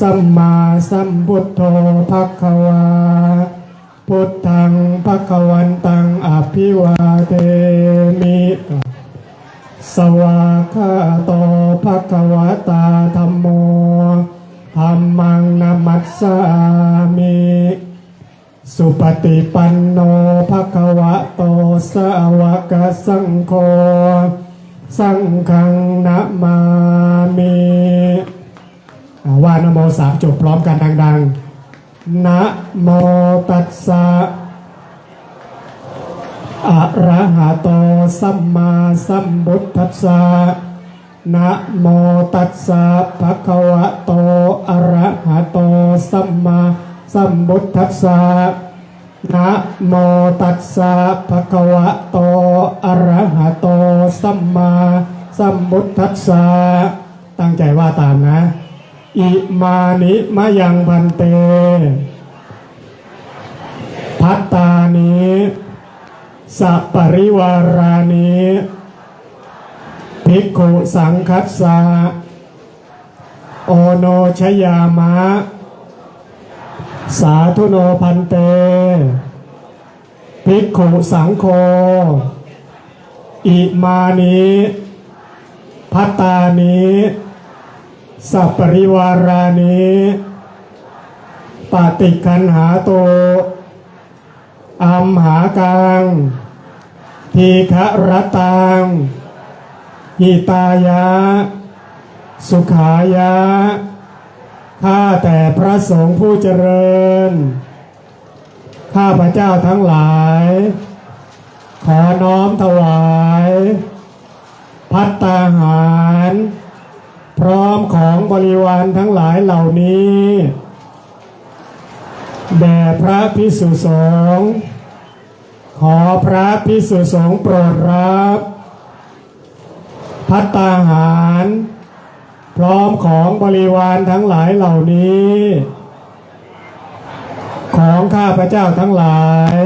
สัมมาสัมพุทโธภะคะวา พุทธังภะคะวันตังอภิวาเทมิสวากาโตภะคะวะตาธัมโมธัมมังนามัสสามิสุปฏิปันโนภะคะวะโตสาวกสังโฆสังฆังนะมามิ ว่านโมสามจบพร้อมกันดังๆ นะโมตัสสะอะระหะโตสัมมาสัมพุทธัสสะนะโมตัสสะภะคะวะโตอะระหะโตสัมมาสัมพุทธัสสะนะโมตัสสะภะคะวะโตอะระหะโตสัมมาสัมพุทธัสสะตั้งใจว่าตามนะ อิมานิมะยังพันเต พัตตานิสัปปริวารานิภิกขุสังคัสสะโอโนชยามะ สาธุโนพันเต ภิกขุสังโฆอิมานิพัตตานิ สัปปริวารานิปฏิคันหาโตอัมหากังทีฆะรตังหิตายะ สุขายะ ข้าแต่พระสงฆ์ผู้เจริญ ข้าพระเจ้าทั้งหลาย ขอน้อมถวาย พัตตาหาร พร้อมของบริวารทั้งหลายเหล่านี้แด่พระพิสุสงฆ์ขอพระพิสุสงฆ์โปรดรับพัตตาหาร พร้อมของบริวารทั้งหลายเหล่านี้ ของข้าพระเจ้าทั้งหลาย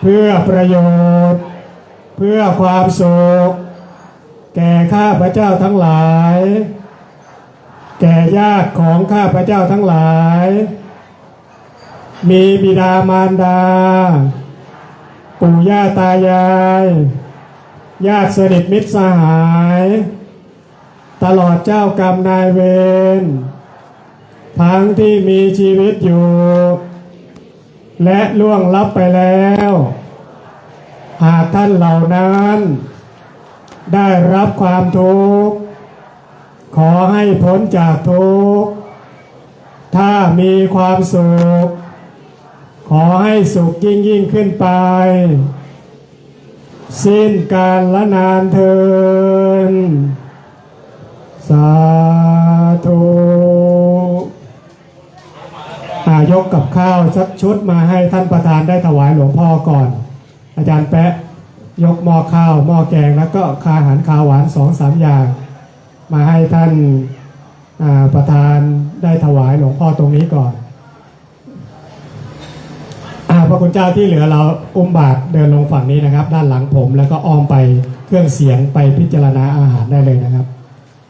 เพื่อประโยชน์ เพื่อความสุข แก่ข้าพระเจ้าทั้งหลาย แก่ญาติของข้าพระเจ้าทั้งหลาย มีบิดามารดา ปู่ย่าตายาย ญาติสนิทมิตรสหาย ตลอดเจ้ากรรมนายเวรทั้งที่มีชีวิตอยู่ และล่วงลับไปแล้ว หากท่านเหล่านั้น ได้รับความทุกข์ขอให้พ้นจากทุกข์ถ้ามีความสุข ขอให้สุขยิ่งยิ่งขึ้นไป สิ้นการละนานเทินสาธุอายกกับข้าวสักชุดมาให้ท่านประธานได้ถวายหลวงพ่อก่อน อาจารย์แปะ ยกหม้อข้าวหม้อแกงแล้วก็คาอาหารคาวหวานสองสามอย่าง มาให้ท่านาประธานได้ถวายหลวงพ่อตรงนี้ก่อนอาพระคุณเจ้าที่เหลือเราอุ้มบาตรเดินลงฝั่งนี้นะครับ ด้านหลังผมแล้วก็อ้อมไปเครื่องเสียงไปพิจารณาอาหารได้เลยนะครับ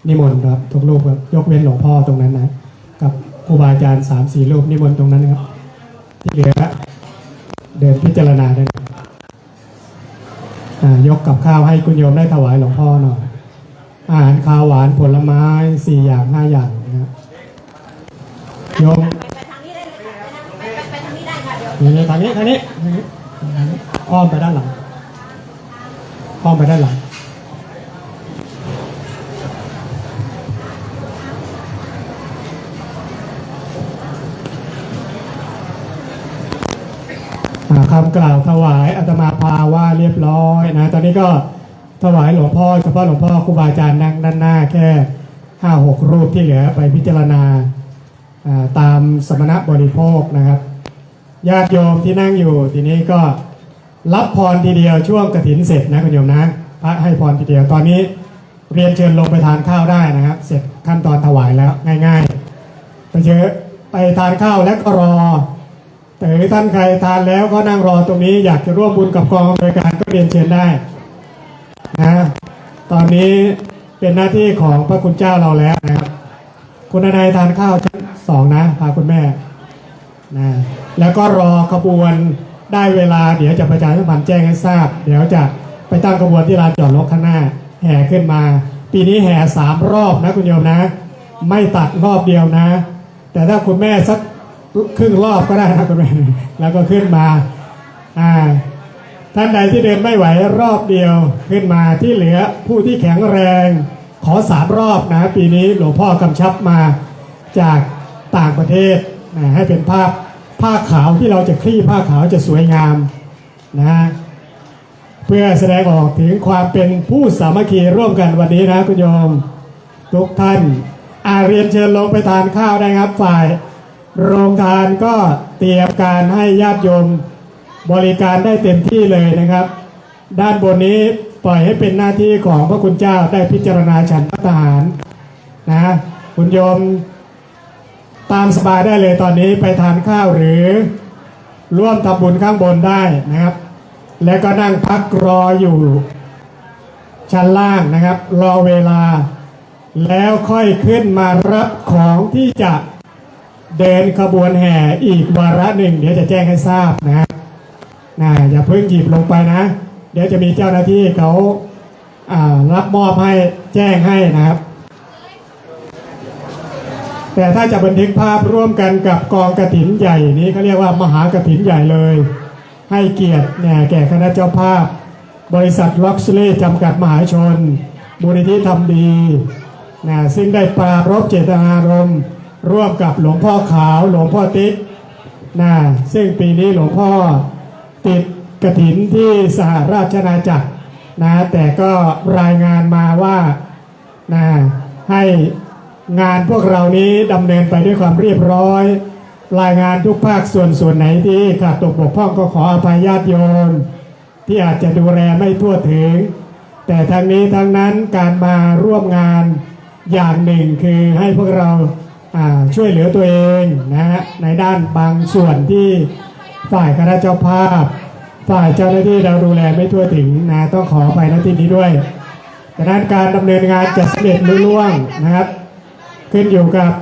นิมนต์ครับทุกรูปครับยกเว้นหลวงพ่อตรงนั้นนะกับครูบาอาจารย์สามสี่รูปนิมนต์ตรงนั้นนะครับ ที่เหลือเดินพิจารณาได้ ยอ่ายกกับข้าวให้คุณโยมได้ถวายหลวงพ่อหน่อยอาหารคาวหวานผลไม้สี่อย่างห้าอย่างนะครับโยมไปทางนี้ได้เลยค่ะไปทางไปไปทางนี้ได้ค่ะเดี๋ยวนี่ทางนี้ทางนี้ทางนี้อ้อมไปด้านหลังอ้อมไปด้านหลัง กล่าวถวายอาตมาภาว่าเรียบร้อยนะ ตอนนี้ก็ถวายหลวงพ่อเฉพาะหลวงพ่อครูบาอาจารย์นั่งด้านหน้าแค่ห้าหกรูปที่เหลือไปพิจารณาตามสมณะบริโภคนะครับญาติโยมที่นั่งอยู่ทีนี้ก็รับพรทีเดียวช่วงกระถินเสร็จนะคุณโยมนะพระให้พรทีเดียวตอนนี้เรียนเชิญลงไปทานข้าวได้นะครับ เสร็จขั้นตอนถวายแล้วง่าย ๆ ไปเชญไปทานข้าวแล้วก็รอ แต่ถ้าท่านใครทานแล้วก็นั่งรอตรงนี้อยากจะร่วมบุญกับกองอำนวยการก็เรียนเชิญได้นะตอนนี้เป็นหน้าที่ของพระคุณเจ้าเราแล้วนะครับ คุณนายทานข้าวชั้นสองนะพาคุณแม่นะแล้วก็รอขบวนได้เวลาเดี๋ยวจะประชาสัมพันธ์แจ้งให้ทราบ เดี๋ยวจะไปตั้งขบวนที่ลานจอดรถข้างหน้า แห่ขึ้นมา ปีนี้แห่สามรอบนะคุณโยมนะ ไม่ตัดรอบเดียวนะ แต่ถ้าคุณแม่สัก ครึ่งรอบก็ได้นะคุณแม่แล้วก็ขึ้นมาอ่าท่านใดที่เดินไม่ไหวรอบเดียวขึ้นมาที่เหลือผู้ที่แข็งแรง ขอสามรอบนะปีนี้หลวงพ่อกำชับมาจากต่างประเทศนะให้เป็นภาพผ้าขาวที่เราจะคลี่ผ้าขาวจะสวยงามนะเพื่อแสดงออกถึงความเป็นผู้สามัคคีร่วมกันวันนี้นะคุณโยม ทุกท่านอาเรียนเชิญลงไปทานข้าวได้ครับฝ่าย โรงทานก็เตรียมการให้ญาติโยมบริการได้เต็มที่เลยนะครับ ด้านบนนี้ปล่อยให้เป็นหน้าที่ของพระคุณเจ้าได้พิจารณาฉันพัฒหารนะคุณโยมตามสบายได้เลยตอนนี้ไปทานข้าวหรือร่วมทำบุญข้างบนได้นะครับ แล้วก็นั่งพักรออยู่ชั้นล่างนะครับ รอเวลา แล้วค่อยขึ้นมารับของที่จะ เดินขบวนแห่อีกวาระหนึ่ง เดี๋ยวจะแจ้งให้ทราบนะนะอย่าเพิ่งหยิบลงไปนะ เดี๋ยวจะมีเจ้าหน้าที่เขาอ่ารับมอบให้แจ้งให้นะครับ แต่ถ้าจะบันทึกภาพร่วมกันกับกองกระถินใหญ่นี้เขาเรียกว่ามหากระถินใหญ่เลย ให้เกียรติเนี่ยแก่คณะเจ้าภาพ บริษัทล็อกซเล่จำกัดมหาชนมูลนิธิทำดีนะซึ่งได้ปรารบเจตนารมณ์ ร่วมกับหลวงพ่อขาวหลวงพ่อติ๊กนะซึ่งปีนี้หลวงพ่อติดกระถินที่สหราชอาณาจักรนะแต่ก็รายงานมาว่านะให้งานพวกเรานี้ดำเนินไปด้วยความเรียบร้อย รายงานทุกภาคส่วนส่วนไหนที่ขาดตกบกพร่องก็ขออภัยญาติโยมที่อาจจะดูแลไม่ทั่วถึง แต่ทั้งนี้ทั้งนั้นการมาร่วมงานอย่างหนึ่งคือให้พวกเราอ่า ช่วยเหลือตัวเองนะฮะในด้านบางส่วนที่ฝ่ายคณะเจ้าภาพ ฝ่ายเจ้าหน้าที่เราดูแลไม่ทั่วถึงนะต้องขอไปณที่นี้ด้วยดังนั้นการดำเนินงานจะสำเร็จลุล่วงนะครับ ขึ้นอยู่กับ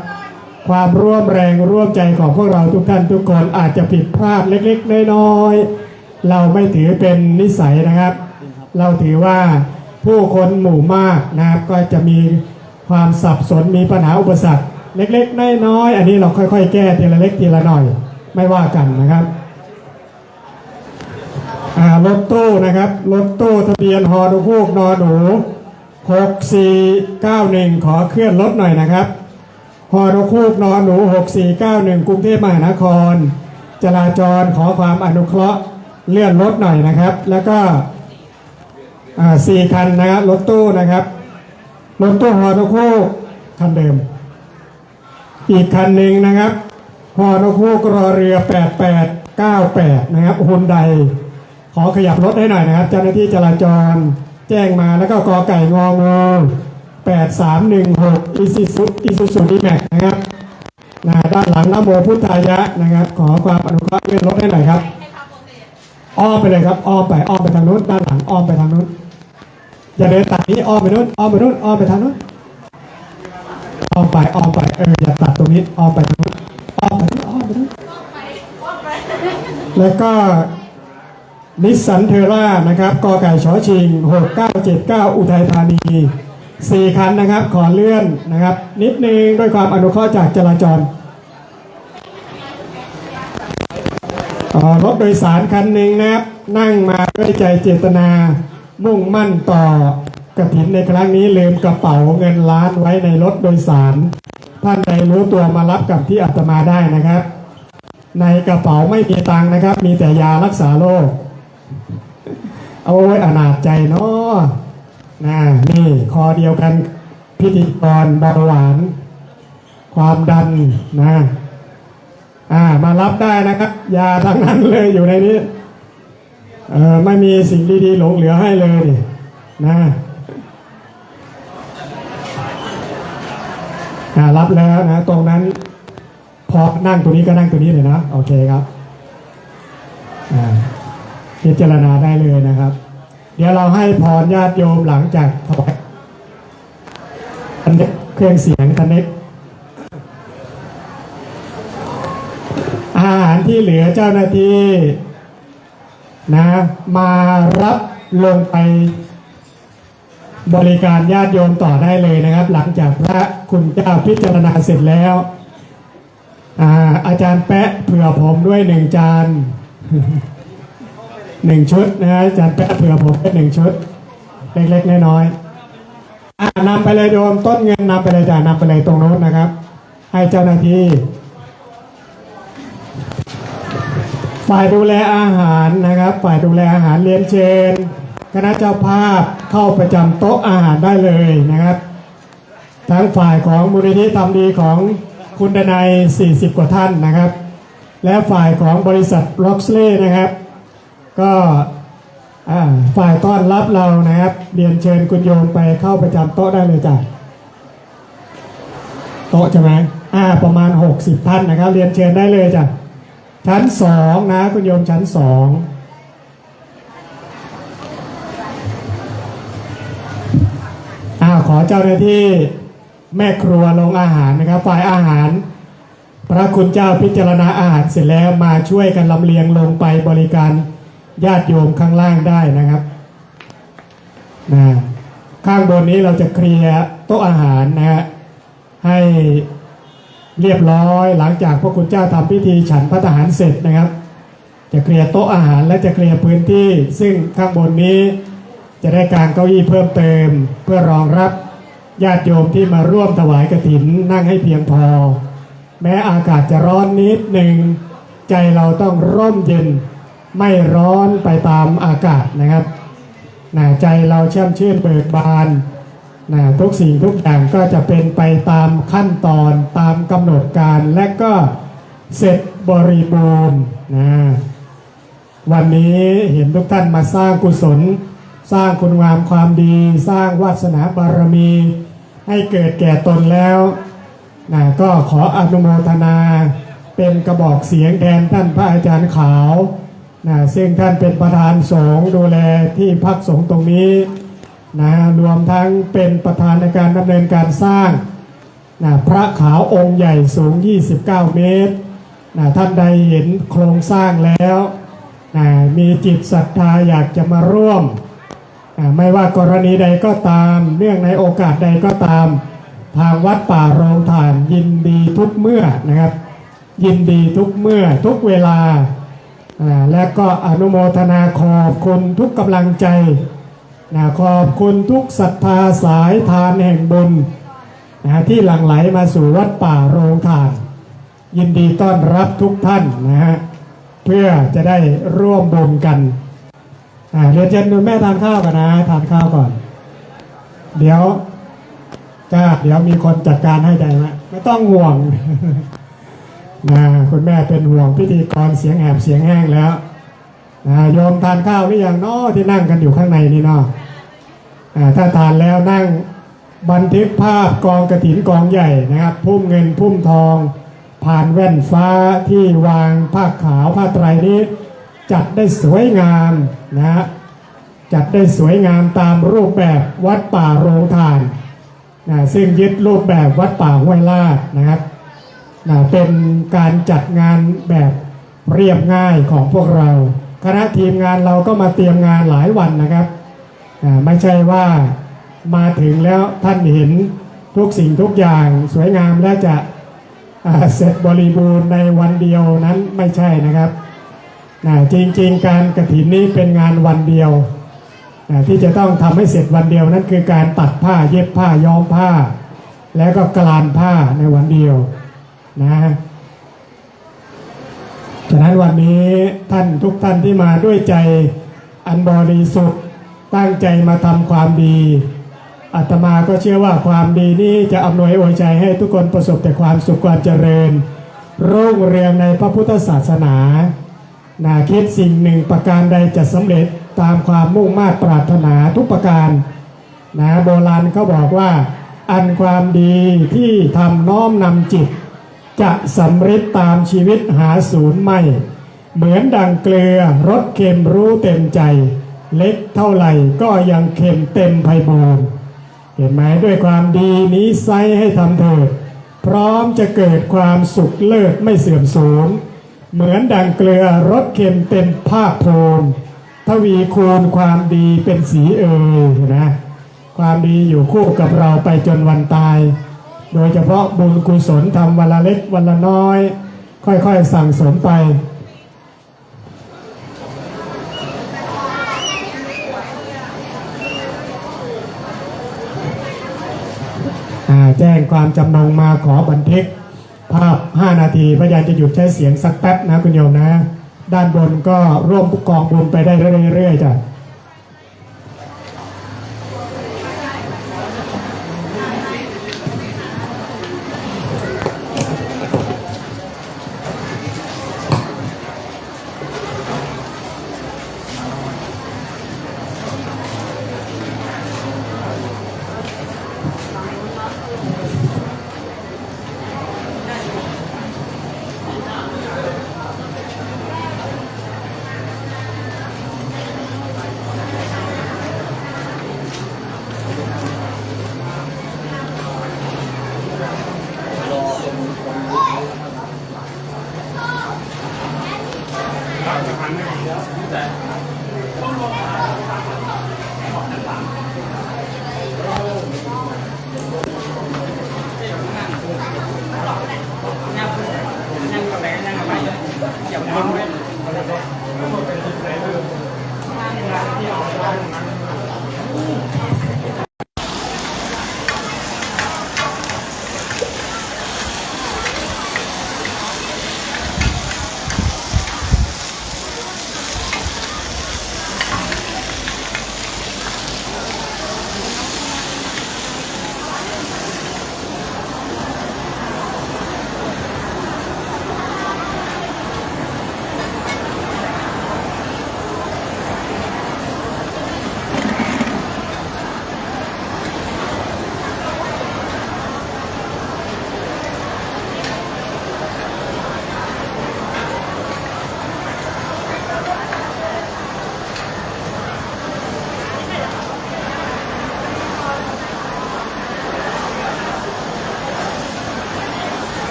ความร่วมแรงร่วมใจของพวกเราทุกท่านทุกคนอาจจะผิดพลาดเล็กๆน้อยๆเราไม่ถือเป็นนิสัยนะครับ เราถือว่าผู้คนหมู่มากนะครับก็จะมีความสับสนมีปัญหาอุปสรรค เล็กๆน้อยๆอันนี้เราค่อย ๆ แก้ทีละเล็กทีละหน่อยไม่ว่ากันนะครับรถตู้นะครับรถตู้ทะเบียนฮอนุพูกนอหนู6491ขอเคลื่อนรถหน่อยนะครับฮอนุคูกนอหนู6491กรุงเทพมหานคร จราจรขอความอนุเคราะห์เลื่อนรถหน่อยนะครับ แล้วก็สี่คันนะครับรถตู้นะครับรถตู้ฮอนุคูกคันเดิม อีกคันหนึ่งนะครับฮอนุคูกรอเรือ 8898 นะครับฮุนไดขอขยับรถให้หน่อยนะครับ เจ้าหน้าที่จราจรแจ้งมาแล้วก็กอไก่งองู8316อิซิซุอิซุซุดีแม็กนะครับนะด้านหลังนโมพุทธายะนะครับ ขอความอนุเคราะห์เลื่อนรถให้หน่อยครับอ้อมไปเลยครับอ้อมไปอ้อมไปทางนู้นด้านหลังอ้อมไปทางนู้นอย่าเดินตัดนี้อ้อมไปนู้นอ้อมไปนู้นอ้อมไปทางนู้น อ้อมไปอ้อมไปเอออย่าตัดตรงนี้อ้อมไปทางนู้นอ้อมไปนู้นอ้อมไปนู้นแล้วก็นิสสันเทอร่านะครับกอไก่ชอชิง 6979 อุทัยธานี 4 คันนะครับ ขอเลื่อนนะครับ นิดนึงด้วยความอนุเคราะห์จากจราจรอ๋อรถโดยสารคันหนึ่งนะครับ นั่งมาด้วยใจเจตนามุ่งมั่นต่อ กระถินในครั้งนี้ลืมกระเป๋าเงินล้านไว้ในรถโดยสาร ท่านใดรู้ตัวมารับกับที่อาตมาได้นะครับ ในกระเป๋าไม่มีตังค์นะครับ มีแต่ยารักษาโรคเอาไว้อนาจใจเนาะนะนี่คอเดียวกันพิธีกรเบาหวาน ความดันนะอ่ามารับได้นะครับ ยาทั้งนั้นเลยอยู่ในนี้เออไม่มีสิ่งดีๆหลงเหลือให้เลยนะ อ่ารับแล้วนะ ตรงนั้น พอนั่งตัวนี้ก็นั่งตัวนี้เลยนะ โอเคครับอ่าพิจารณาได้เลยนะครับ เดี๋ยวเราให้พรญาติโยมหลังจากถวายเครื่องเสียงคอนเน็กอาหารที่เหลือเจ้าหน้าที่นะ มารับลงไป บริการญาติโยมต่อได้เลยนะครับ หลังจากพระคุณเจ้าพิจารณาเสร็จแล้วอาอาจารย์แปะเผื่อผมด้วยหนึ่งจานหนึ่งชุดนะฮะอาจารย์แปะเผื่อผมเป็นหนึ่งชุด เล็กๆน้อยๆอ่านำไปเลยโยมต้นเงินนำไปเลยจ้านำไปเลยตรงโน้นนะครับ ให้เจ้าหน้าที่ฝ่ายดูแลอาหารนะครับ ฝ่ายดูแลอาหารเรียนเชิญ คณะเจ้าภาพเข้าประจำโต๊ะอาหารได้เลยนะครับ ทั้งฝ่ายของมูลนิธิทำดีของคุณดนัย40 กว่าท่านนะครับ และฝ่ายของบริษัทล็อกสเล่นะครับ ก็ฝ่ายต้อนรับเรานะครับ เรียนเชิญคุณโยมไปเข้าประจำโต๊ะได้เลยจ้ะโต๊ะใช่ไหมอ่าประมาณ 60ท่านนะครับ เรียนเชิญได้เลยจ้ะชั้นสองนะคุณโยมชั้นสอง เจ้าหน้าที่แม่ครัวลงอาหารนะครับ ฝ่ายอาหาร พระคุณเจ้าพิจารณาอาหารเสร็จแล้วมาช่วยกันลำเลียงลงไปบริการญาติโยมข้างล่างได้นะครับนะข้างบนนี้เราจะเคลียร์โต๊ะอาหารนะฮะให้เรียบร้อยหลังจากพระคุณเจ้าทำพิธีฉันพระทหารเสร็จนะครับ จะเคลียร์โต๊ะอาหารและจะเคลียร์พื้นที่ ซึ่งข้างบนนี้จะได้การเก้าอี้เพิ่มเติมเพื่อรองรับ ญาติโยมที่มาร่วมถวายกฐินนั่งให้เพียงพอ แม้อากาศจะร้อนนิดหนึ่ง ใจเราต้องร่มเย็นไม่ร้อนไปตามอากาศนะครับนะใจเราแช่มชื่นเบิกบานนะทุกสิ่งทุกอย่างก็จะเป็นไปตามขั้นตอนตามกำหนดการและก็เสร็จบริบูรณ์นะวันนี้เห็นทุกท่านมาสร้างกุศล สร้างคุณงามความดี สร้างวาสนาบารมี ให้เกิดแก่ตนแล้วนะก็ขออนุโมทนาเป็นกระบอกเสียงแทนท่านพระอาจารย์ขาวนะซึ่งท่านเป็นประธานสงฆ์ดูแลที่พักสงฆ์ตรงนี้นะรวมทั้งเป็นประธานในการดำเนินการสร้างนะพระขาวองค์ใหญ่สูง 29 เมตรนะท่านใดเห็นโครงสร้างแล้วนะมีจิตศรัทธาอยากจะมาร่วม ไม่ว่ากรณีใดก็ตามเนื่องในโอกาสใดก็ตาม ทางวัดป่าโรงฐานยินดีทุกเมื่อนะครับ ยินดีทุกเมื่อทุกเวลาอ่าและก็อนุโมทนาขอบคุณทุกกำลังใจนะขอบคุณทุกศรัทธาสายทานแห่งบุญนะที่หลั่งไหลมาสู่วัดป่าโรงทาน ยินดีต้อนรับทุกท่านนะฮะเพื่อจะได้ร่วมบุญกัน อ่าเรียนเชิญคุณแม่ทานข้าวกันนะทานข้าวก่อน เดี๋ยวจ้าเดี๋ยวมีคนจัดการให้ใจไหมไม่ต้องห่วงนะคุณแม่เป็นห่วงพิธีกรเสียงแหบเสียงแห้งแล้วนะโยมทานข้าวหรือยังเนาะที่นั่งกันอยู่ข้างในนี่เนาะถ้าทานแล้วนั่งบันทึกภาพกองกระถินกองใหญ่นะครับ พุ่มเงินพุ่มทอง ผ่านแว่นฟ้าที่วางผ้าขาวผ้าไตรนี้ จัดได้สวยงามนะฮะจัดได้สวยงามตามรูปแบบวัดป่าโรงทานนะซึ่งยึดรูปแบบวัดป่าห้วยลาดนะครับนะเป็นการจัดงานแบบเรียบง่ายของพวกเรา คณะทีมงานเราก็มาเตรียมงานหลายวันนะครับอ่าไม่ใช่ว่ามาถึงแล้วท่านเห็นทุกสิ่งทุกอย่างสวยงามและจะเสร็จบริบูรณ์ในวันเดียวนั้นไม่ใช่นะครับ นะจริงๆ การกระถินนี้เป็นงานวันเดียวนะที่จะต้องทำให้เสร็จวันเดียวนั่นคือการตัดผ้าเย็บผ้าย้อมผ้า แล้วก็กลานผ้าในวันเดียวนะฉะนั้นวันนี้ท่านทุกท่านที่มาด้วยใจอันบริสุทธิ์ตั้งใจมาทำความดีอาตมาก็เชื่อว่าความดีนี้จะอำนวยอวยใจให้ทุกคนประสบแต่ความสุขความเจริญรุ่งเรืองในพระพุทธศาสนา นาคิดสิ่งหนึ่งประการใดจะสำเร็จตามความมุ่งมา่ปรารถนาทุกประการนะโบราณเขาบอกว่า อันความดีที่ทำน้อมนำจิต จะสำเร็จตามชีวิตหาศูนย์ไม่ เหมือนดังเกลือรสเค็มรู้เต็มใจ เล็กเท่าไหร่ก็ยังเค็มเต็มไพบูรณ์เห็นไหมด้วยความดีนี้ไซให้ทำเถิดพร้อมจะเกิดความสุขเลิศไม่เสื่อมสูญ เหมือนดังเกลือรสเค็มเต็มภาคโพนทวีคูณความดีเป็นสีเอ่ยนะความดีอยู่คู่กับเราไปจนวันตาย โดยเฉพาะบุญกุศลทำวันละเล็กวันละน้อย ค่อยๆสั่งสมไปอ่าแจ้งความจำนงมาขอบันทึก 5 นาทีพยานจะหยุดใช้เสียงสักแป๊บนะคุณโยมนะ ด้านบนก็ร่วมกองบุญไปได้เรื่อยๆจ้ะ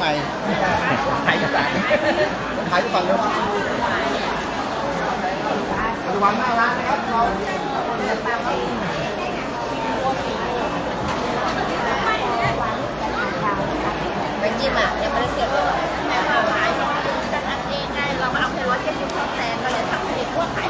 ค้ามาจากเชียงใหม่ไข่กระขายทุกฝั่งเลยปัจจุบันหน้าร้านนะครับเราไปจิ้มอะยังไม่ได้เสียบเลยแต่ว่าขายของจะทำเองไงเราก็เอาแค่ร้อยเจ็ดสิบสองแสนก็เลยทำเป็นพวกขาย